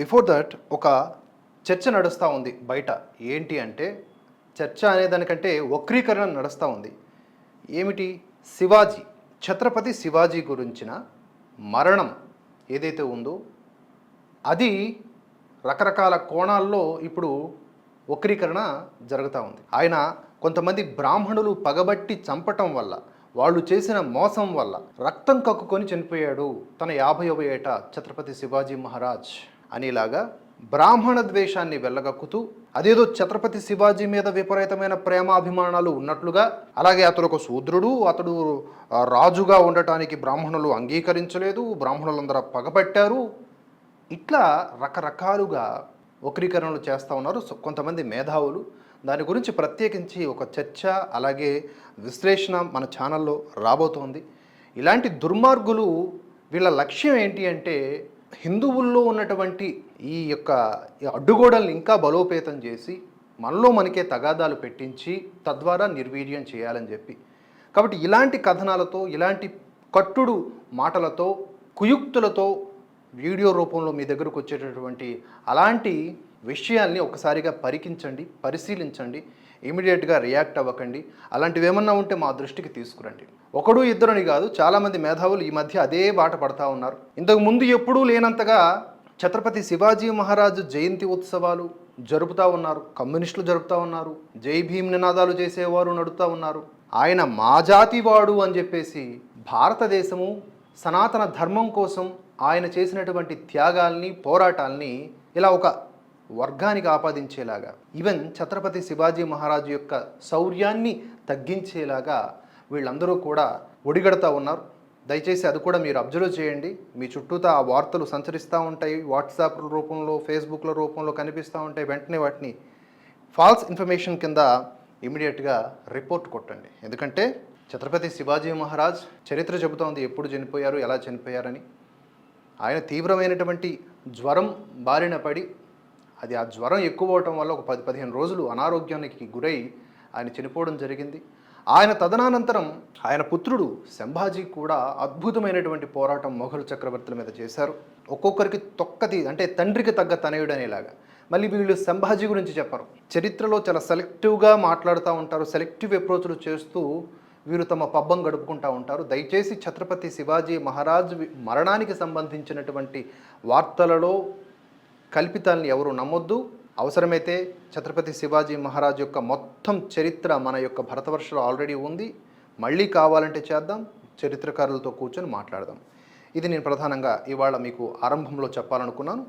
Before that ఒక చర్చ నడుస్తూ ఉంది బయట. ఏంటి అంటే చర్చ అనేదానికంటే వక్రీకరణ నడుస్తూ ఉంది. ఏమిటి? శివాజీ ఛత్రపతి శివాజీ గురించిన మరణం ఏదైతే ఉందో అది రకరకాల కోణాల్లో ఇప్పుడు వక్రీకరణ జరుగుతూ ఉంది. ఆయన కొంతమంది బ్రాహ్మణులు పగబట్టి చంపటం వల్ల వాళ్ళు చేసిన మోసం వల్ల రక్తం కక్కుకొని చనిపోయాడు తన యాభైవ ఏట ఛత్రపతి శివాజీ మహారాజ్. అనేలాగా బ్రాహ్మణ ద్వేషాన్ని వెళ్ళగక్కుతూ అదేదో ఛత్రపతి శివాజీ మీద విపరీతమైన ప్రేమాభిమానాలు ఉన్నట్లుగా అలాగే అతడు ఒక శూద్రుడు అతడు రాజుగా ఉండటానికి బ్రాహ్మణులు అంగీకరించలేదు బ్రాహ్మణులందరూ పగబట్టారు ఇట్లా రకరకాలుగా వక్రీకరణలు చేస్తూ ఉన్నారు సో కొంతమంది మేధావులు. దాని గురించి ప్రత్యేకించి ఒక చర్చ అలాగే విశ్లేషణ మన ఛానల్లో రాబోతోంది. ఇలాంటి దుర్మార్గులు వీళ్ళ లక్ష్యం ఏంటి అంటే హిందువుల్లో ఉన్నటువంటి ఈ యొక్క అడ్డుగోడల్ని ఇంకా బలోపేతం చేసి మనలో మనకే తగాదాలు పెట్టించి తద్వారా నిర్వీర్యం చేయాలని చెప్పి. కాబట్టి ఇలాంటి కథనాలతో ఇలాంటి కట్టుడు మాటలతో కుయుక్తులతో వీడియో రూపంలో మీ దగ్గరకు వచ్చేటటువంటి అలాంటి విషయాల్ని ఒకసారిగా పరికించండి పరిశీలించండి ఇమీడియట్గా రియాక్ట్ అవ్వకండి. అలాంటివి ఏమన్నా ఉంటే మా దృష్టికి తీసుకురండి. ఒకడు ఇద్దరని కాదు చాలామంది మేధావులు ఈ మధ్య అదే బాట పడతా ఉన్నారు. ఇంతకు ముందు ఎప్పుడూ లేనంతగా ఛత్రపతి శివాజీ మహారాజు జయంతి ఉత్సవాలు జరుపుతా ఉన్నారు. కమ్యూనిస్టులు జరుపుతా ఉన్నారు. జై భీమ్ నినాదాలు చేసేవారు నడుపుతా ఉన్నారు. ఆయన మా జాతివాడు అని చెప్పేసి భారతదేశము సనాతన ధర్మం కోసం ఆయన చేసినటువంటి త్యాగాల్ని పోరాటాల్ని ఇలా ఒక వర్గానికి ఆపాదించేలాగా ఈవెన్ ఛత్రపతి శివాజీ మహారాజు యొక్క శౌర్యాన్ని తగ్గించేలాగా వీళ్ళందరూ కూడా ఒడిగడతా ఉన్నారు. దయచేసి అది కూడా మీరు అబ్జర్వ్ చేయండి. మీ చుట్టూతా ఆ వార్తలు సంచరిస్తూ ఉంటాయి. వాట్సాప్ రూపంలో ఫేస్బుక్ల రూపంలో కనిపిస్తూ ఉంటాయి. వెంటనే వాటిని ఫాల్స్ ఇన్ఫర్మేషన్ కింద ఇమీడియట్గా రిపోర్ట్ కొట్టండి. ఎందుకంటే ఛత్రపతి శివాజీ మహారాజ్ చరిత్ర చెబుతోంది ఎప్పుడు చనిపోయారు ఎలా చనిపోయారని. ఆయన తీవ్రమైనటువంటి జ్వరం బారిన పడి అది ఆ జ్వరం ఎక్కువ అవటం వల్ల ఒక పది పదిహేను రోజులు అనారోగ్యానికి గురై ఆయన చనిపోవడం జరిగింది. ఆయన తదనానంతరం ఆయన పుత్రుడు సంభాజీ కూడా అద్భుతమైనటువంటి పోరాటం మొఘలు చక్రవర్తుల మీద చేశారు. ఒక్కొక్కరికి తొక్కది అంటే తండ్రికి తగ్గ తనయుడు అనేలాగా. మళ్ళీ వీళ్ళు సంభాజీ గురించి చెప్పరు. చరిత్రలో చాలా సెలెక్టివ్గా మాట్లాడుతూ ఉంటారు సెలెక్టివ్ అప్రోచ్లు చేస్తూ వీరు తమ పబ్బం గడుపుకుంటూ ఉంటారు. దయచేసి ఛత్రపతి శివాజీ మహారాజ్ మరణానికి సంబంధించినటువంటి వార్తలలో కల్పితాల్ని ఎవరు నమ్మొద్దు. అవసరమైతే ఛత్రపతి శివాజీ మహారాజ్ యొక్క మొత్తం చరిత్ర మన యొక్క భరతవర్షలో ఆల్రెడీ ఉంది. మళ్ళీ కావాలంటే చేద్దాం. చరిత్రకారులతో కూర్చొని మాట్లాడదాం. ఇది నేను ప్రధానంగా ఇవాళ మీకు ఆరంభంలో చెప్పాలనుకున్నాను.